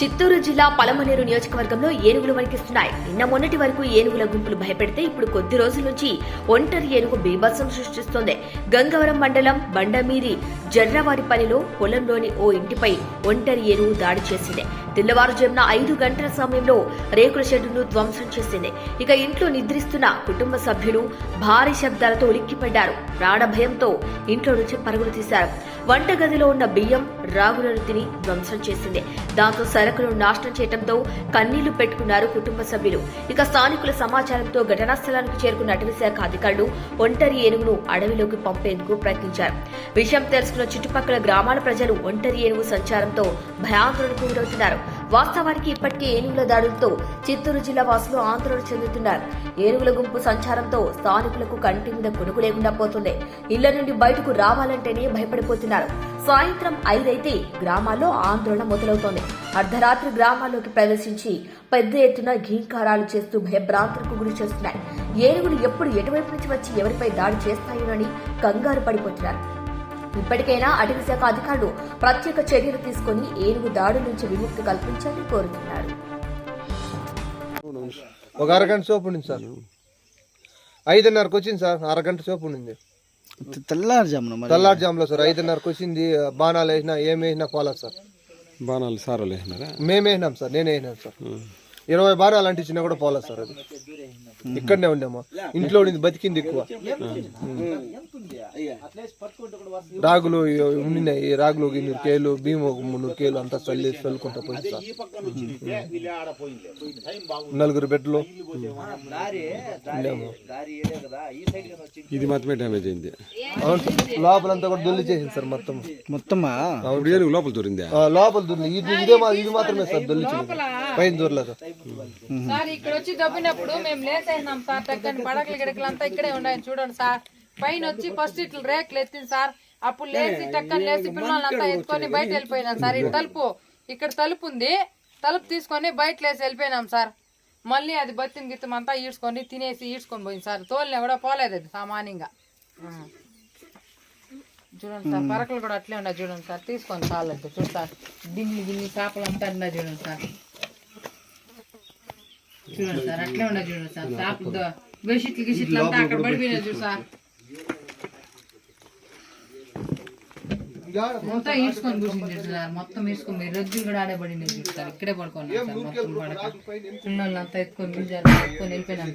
చిత్తూరు జిల్లా పలమనేరు నియోజకవర్గంలో ఏనుగులు వణికిస్తున్నాయి. నిన్న మొన్నటి వరకు ఏనుగుల గుంపులు భయపెడితే ఇప్పుడు కొద్ది రోజుల నుంచి ఒంటరి ఏనుగు బీభత్సం సృష్టిస్తోంది. గంగవరం మండలం బండమీరి జర్రవారిపల్లిలో పొలంలోని ఓ ఇంటిపై ఒంటరి ఏనుగు దాడి చేసింది. తెల్లవారుజామున ఐదు గంటల సమయంలో రేకుల షెడ్డును ధ్వంసం చేసింది. ఇక ఇంట్లో నిద్రిస్తున్న కుటుంబ సభ్యులు భారీ శబ్దాలతో ఉలిక్కిపడ్డారు. ప్రాణభయంతో ఇంట్లో నుంచి పరుగులు తీశారు. వంటగదిలో ఉన్న బియ్యం రాగులను తిని ధ్వంసం చేసింది. దాంతో సరుకులను నాశనం చేయడంతో కన్నీళ్ళు పెట్టుకున్నారు కుటుంబ సభ్యులు. ఇక స్థానికుల సమాచారంతో ఘటనా స్థలానికి చేరుకున్న అటవీశాఖ అధికారులు ఒంటరి ఏనుగును అడవిలోకి పంపేందుకు ప్రయత్నించారు. విషయం తెలుసుకున్న చుట్టుపక్కల గ్రామాల ప్రజలు ఒంటరి ఏనుగు సంచారంతో భయాందోళనకు గురవుతున్నారు. వాస్తవానికి ఇప్పటికే ఏనుగుల దాడులతో చిత్తూరు జిల్లా వాసులు ఆందోళన చెందుతున్నారు. ఏనుగుల గుంపు సంచారంతో స్థానికులకు కంటి మీద కొనుగు లేకుండా పోతుంది. ఇళ్ళ నుండి బయటకు రావాలంటేనే భయపడిపోతున్నారు. సాయంత్రం ఐదైతే గ్రామాల్లో ఆందోళన మొదలవుతోంది. అర్ధరాత్రి గ్రామాల్లోకి ప్రవేశించి పెద్ద ఎత్తున ఘీంకారాలు చేస్తూ భయభ్రాంతులకు గురి చేస్తున్నాయి. ఏనుగులు ఎప్పుడు ఎటువైపు నుంచి వచ్చి ఎవరిపై దాడి చేస్తాయోనని కంగారు పడిపోతున్నారు. ఇప్పటికైనా అటవీ శాఖ అధికారులు ప్రత్యేక చర్యలు తీసుకుని ఏనుగు దాడి నుంచి విముక్తి కల్పించాలని కోరుతున్నారు. ఒక అరగంట సోపు ఉండింది సార్. ఐదున్నరకు వచ్చింది సార్. అరగంట సోపు ఉండింది. తెల్లారుజామున తెల్లారుజాములో సార్ ఐదున్నరకు వచ్చింది బాణాలు వేసినా ఏం వేసినా పోలేదు సార్. బాణాలు సారాలు వేసినారా? మేము వేసినాం సార్ నేనే వేసినాను సార్. ఇరవై బాణాలు అంటించినా కూడా పోలేదు సార్ అది. ఇక్కడనే ఉండేమో. ఇంట్లో ఉండింది బతికింది ఎక్కువ. రాగులు ఉండినాయి ఈ రాగులు ఒక ఇన్నూరు కేలు బియ్యం ఒక మున్నూరు కేలు అంతా చల్లి చల్లుకుంటా పోయింది సార్. నలుగురు బెడ్లు. ఉండేమో. ఇది మాత్రమే డ్యామేజ్ అయింది. అవును సార్ లోపలంతా కూడా దొల్లి చేసింది సార్ మొత్తం. ఏనుగు లోపల దూరిందా? ఆ, లోపల దొల్లి ఇది ఇదే ఇది మాత్రమే సార్ దొల్లించింది పైన దూరలేదు. సార్ ఇక్కడ వచ్చి దబ్బినప్పుడు మేము లేసేసినాం సార్ టక్కని పడకలు గిడకలు అంతా ఇక్కడే ఉన్నాయి చూడండి సార్. పైన వచ్చి ఫస్ట్ ఇట్లా రేకులు ఎత్తింది సార్. అప్పుడు లేచి టక్కని లేచి పిల్లలంతా ఎత్తుకొని బయట వెళ్ళిపోయినాం సార్. ఈ తలుపు ఇక్కడ తలుపు ఉంది. తలుపు తీసుకొని బయట లేసి వెళ్ళిపోయినాం సార్. మళ్ళీ అది బతిని గిత్తం అంతా ఈడ్చుకొని తినేసి ఈడ్చుకొని పోయింది సార్. తోలిన కూడా పోలేదు అది సామాన్యంగా. చూడండి సార్ పరకలు కూడా అట్లే ఉన్నాయి చూడండి సార్. తీసుకొని చాలద్దు సార్. దిన్ని గిన్ని చేపలు అంతా ఉన్నాయి చూడండి సార్. చూడండి సార్ అట్లే చూడండి సార్ దో- బెడ్షీట్లు గిషిట్లు అంతా అక్కడ పడిపోయినాయి చూడు సార్. మొత్తం ఈడ్చుకొని కూర్చుంది సార్ మొత్తం ఈడ్చుకొని రజ్జులు కూడా ఆడే పడింది చూడు సార్ ఇక్కడే పడుకోండి సార్ మొత్తం పడక పిల్లలంతా ఎత్తుకొని ఎత్తుకొని వెళ్ళిపోయినాం